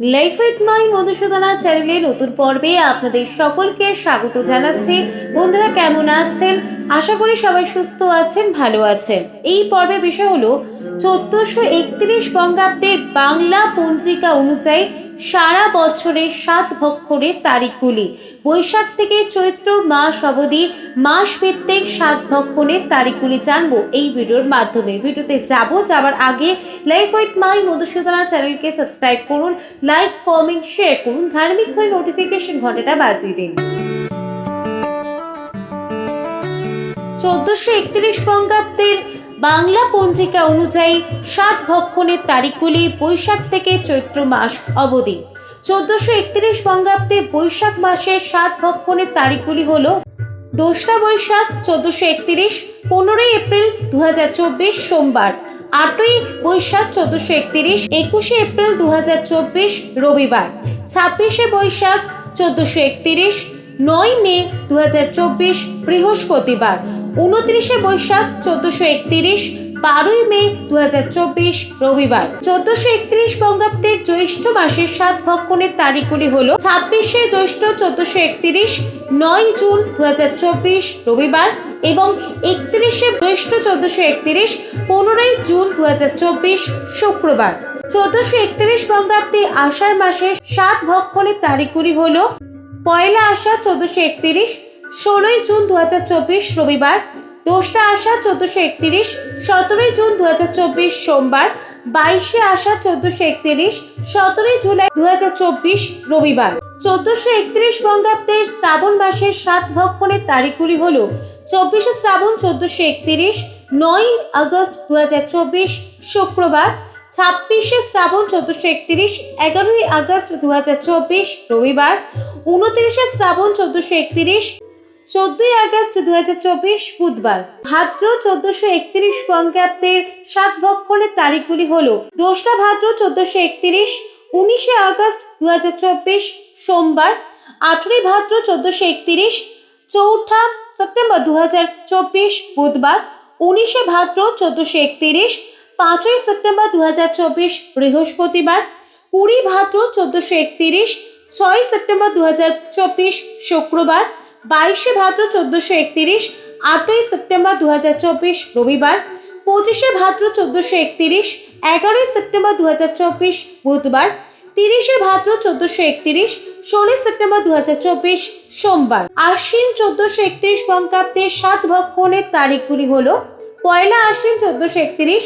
Life with my Madhusudana চ্যানেলে নতুন পর্বে আপনাদের সকলকে স্বাগত জানাচ্ছি। বন্ধুরা, কেমন আছেন? আশা করি সবাই সুস্থ আছেন, ভালো আছেন। এই পর্বের বিষয় হলো, চোদ্দশো একত্রিশ বঙ্গাব্দের বাংলা পঞ্জিকা অনুযায়ী সারা বছরের সাত ভক্ষরের তারিখগুলি বৈশাখ থেকে চৈত্র মাস অবধি মাস ভিত্তিক সাত ভক্ষণের তারিখগুলি জানব এই ভিডিওর মাধ্যমে। ভিডিওতে যাব যাবার আগে লাইফ উইথ মাই মধুসূদনা চ্যানেলকে সাবস্ক্রাইব করুন, লাইক, কমেন্ট, শেয়ার করুন, ধার্মিক হয়ে নোটিফিকেশন ঘন্টাটা বাজিয়ে দিন। চোদ্দশো একত্রিশ বঙ্গাব্দের বাংলা পঞ্জিকা অনুযায়ী সাত ভক্ষণের তারিখগুলি বৈশাখ থেকে চৈত্র মাস অবধি। চোদ্দশো একত্রিশ বঙ্গাব্দে বৈশাখ মাসের সাত ভক্ষণের তারিখগুলি হল দোসরা বৈশাখ চোদ্দশো একত্রিশ, পনেরোই এপ্রিল দু হাজার চব্বিশ সোমবার, আটই বৈশাখ চোদ্দশো একত্রিশ, একুশে এপ্রিল দু হাজার চব্বিশ রবিবার, ছাব্বিশে বৈশাখ চোদ্দশো একত্রিশ, নয় মে দু হাজার চব্বিশ বৃহস্পতিবার। উনত্রিশে বৈশাখ চোদ্দশো একত্রিশ, বারোই মে দু হাজার চব্বিশ, রবিবার। চোদ্দশো একত্রিশ বঙ্গাব্দের জ্যৈষ্ঠ মাসের সাত ভক্ষণের তারিখগুলি হল ছাব্বিশে জ্যৈষ্ঠ চোদ্দশো একত্রিশ, নয় জুন দু হাজার চব্বিশ, রবিবার এবং একত্রিশে জ্যৈষ্ঠ চোদ্দশো একত্রিশ, পনেরোই জুন দু হাজার চব্বিশ, শুক্রবার। চোদ্দশো একত্রিশ বঙ্গাব্দে আষাঢ় মাসের সাত ভক্ষণের তারিখগুলি হল পয়লা আষাঢ় চোদ্দশো একত্রিশ ষোলোই জুন দু হাজার চব্বিশ রবিবার, দোসরা আষাঢ় চোদ্দশো একত্রিশ, সতেরোই জুন দু হাজার চব্বিশ সোমবার, বাইশে আষাঢ় চোদ্দশো একত্রিশ, সতেরোই জুলাই দু রবিবার। চোদ্দশো একত্রিশ বঙ্গাব্দের শ্রাবণ মাসের সাত ভক্ষণের তারিখগুলি হল চব্বিশে শ্রাবণ চোদ্দশো একত্রিশ নয় আগস্ট দু হাজার চব্বিশ শুক্রবার, ছাব্বিশে শ্রাবণ চোদ্দশো একত্রিশ, এগারোই আগস্ট দু হাজার চব্বিশ রবিবার, উনত্রিশে শ্রাবণ চোদ্দশো একত্রিশ চোদ্দই আগস্ট হাজার চব্বিশ বুধবার। ভাদ্র চোদ্দশো একত্রিশ বঙ্গাব্দের সাত ভক্ষণের তারিখগুলি হলো দোসরা ভাদ্র চোদ্দশো একত্রিশ, উনিশে আগস্ট দু চব্বিশ সোমবার, আঠেরোই ভাদ্র চোদ্দশো একত্রিশ, চৌঠা সেপ্টেম্বর দু চব্বিশ বুধবার, উনিশে ভাদ্র চোদ্দশো একত্রিশ, পাঁচই সেপ্টেম্বর দু চব্বিশ বৃহস্পতিবার, কুড়ি ভাদ্র চোদ্দশো একত্রিশ, ছয় সেপ্টেম্বর দু চব্বিশ শুক্রবার বাইশে ভাদ্র চোদ্দশো একত্রিশ, আটই সেপ্টেম্বর দু হাজার চব্বিশ, রবিবার। পঁচিশে ভাদ্র চোদ্দশো একত্রিশ, এগারোই সেপ্টেম্বর দু হাজার চব্বিশ, বুধবার। তিরিশে ভাদ্র চোদ্দশো একত্রিশ, ষোলোই সেপ্টেম্বর দু হাজার চব্বিশ, সোমবার। আশ্বিন চোদ্দশো একত্রিশ বঙ্গাব্দের সাত ভক্ষণের তারিখগুলি হল পয়লা আশ্বিন চোদ্দশো একত্রিশ,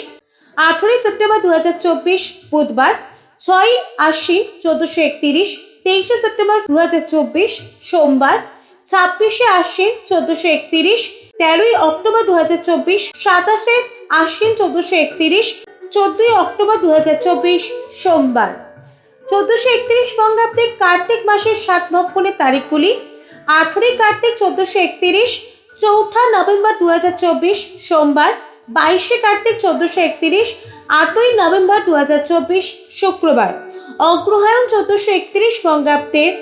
আঠেরোই সেপ্টেম্বর দুহাজার চব্বিশ, বুধবার। ছয় আশ্বিন চোদ্দশো একত্রিশ, তেইশে সেপ্টেম্বর দু হাজার চব্বিশ, সোমবার। ছাব্বিশে আশ্বিন চোদ্দশো একত্রিশ, তেরোই অক্টোবর দু হাজার চব্বিশ, সাতাশে আশ্বিন চোদ্দশো একত্রিশ, চোদ্দই অক্টোবর দু হাজার চব্বিশ, সোমবার। চোদ্দশো একত্রিশ বঙ্গাব্দে কার্তিক মাসের সাত ভক্ষণের তারিখগুলি, আঠেরোই কার্তিক চোদ্দশো একত্রিশ, চৌঠা নভেম্বর দু হাজার চব্বিশ, সোমবার, বাইশে কার্তিক চোদ্দশো একত্রিশ, আটই নভেম্বর দু হাজার চব্বিশ, শুক্রবার। অগ্রহায়ণ চোদ্দশো একত্রিশ বঙ্গাব্দের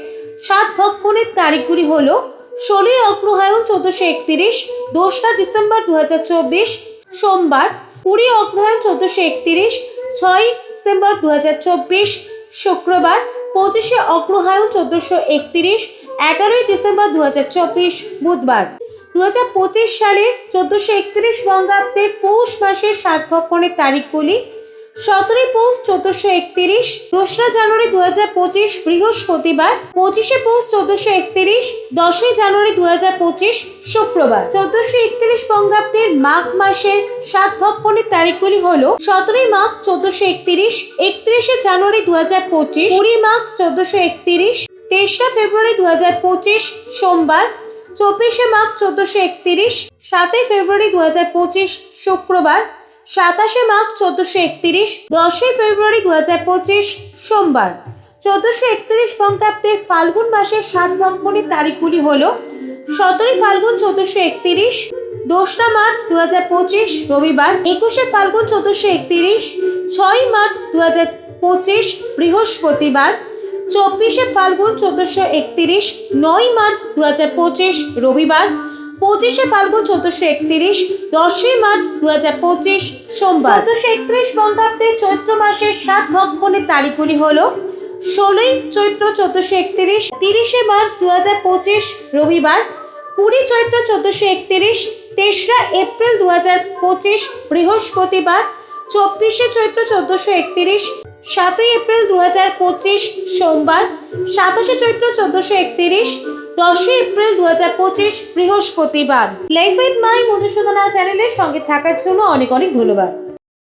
সাত ভক্ষণের তারিখগুলি হলো ষোলোই অগ্রহায়ণ চোদ্দশো একত্রিশ, দোসরা ডিসেম্বর দু হাজার চব্বিশ, সোমবার কুড়ি অগ্রহায়ণ চোদ্দশো একত্রিশ, ছয় ডিসেম্বর দু হাজার চব্বিশ, শুক্রবার পঁচিশে অগ্রহায়ণ চোদ্দশো একত্রিশ, এগারোই ডিসেম্বর দু হাজার চব্বিশ, বুধবার। দু হাজার পঁচিশ সালের চোদ্দশো একত্রিশ বঙ্গাব্দের পৌষ মাসের সাত ভক্ষণের তারিখগুলি সতেরোই পৌষ চোদ্দশো একত্রিশ, দোসরা জানুয়ারি দু হাজার পঁচিশ, বৃহস্পতিবার পঁচিশে পৌষ চোদ্দশো একত্রিশ, দশই জানুয়ারি দু হাজার পঁচিশ, শুক্রবার। চোদ্দশো একত্রিশ বঙ্গাব্দের মাঘ মাসের সাত ভক্ষণের তারিখগুলি হল সতেরোই মাঘ চোদ্দশো একত্রিশ, একত্রিশে জানুয়ারি দু হাজার পঁচিশ, কুড়ি মাঘ চোদ্দশো একত্রিশ, তেসরা ফেব্রুয়ারি দু হাজার পঁচিশ, সোমবার, চব্বিশে মাঘ চোদ্দশো একত্রিশ, সাতই ফেব্রুয়ারি দু হাজার পঁচিশ, শুক্রবার সাতাশে মাঘ চোদ্দশো একত্রিশ, দশই ফেব্রুয়ারি দু হাজার পঁচিশ, সোমবার। চোদ্দশো একত্রিশ বঙ্গাব্দের ফাল্গুন মাসের সাত ভক্ষণের তারিখগুলি হল সতেরোই ফাল্গুন চোদ্দশো একত্রিশ, দোসরা মার্চ দু হাজার পঁচিশ, রবিবার একুশে ফাল্গুন চোদ্দশো একত্রিশ ছয় মার্চ দু হাজার পঁচিশ, বৃহস্পতিবার চব্বিশে ফাল্গুন চোদ্দশো একত্রিশ নয় মার্চ দু হাজার পঁচিশ, রবিবার পঁচিশে ফাল্গুন চোদ্দশো একত্রিশ, দশই মার্চ দু হাজার পঁচিশ সোমবার। চোদ্দশো একত্রিশ বঙ্গাব্দের চৈত্র মাসের সাত ভক্ষণের তারিখগুলি হলো ষোলোই চৈত্র চোদ্দশো একত্রিশ, তিরিশে মার্চ দু হাজার পঁচিশ রবিবার, কুড়ি চৈত্র চোদ্দশো একত্রিশ, তেসরা এপ্রিল দু হাজার পঁচিশ বৃহস্পতিবার, চব্বিশে চৈত্র চোদ্দশো একত্রিশ, সাতই এপ্রিল দু হাজার পঁচিশ সোমবার, সাতাশে চৈত্র চোদ্দশো একত্রিশ দশই এপ্রিল দু হাজার পঁচিশ বৃহস্পতিবার। লাইফ এন্ড মাই মধুসূদনা চ্যানেলের সঙ্গে থাকার জন্য অনেক অনেক ধন্যবাদ।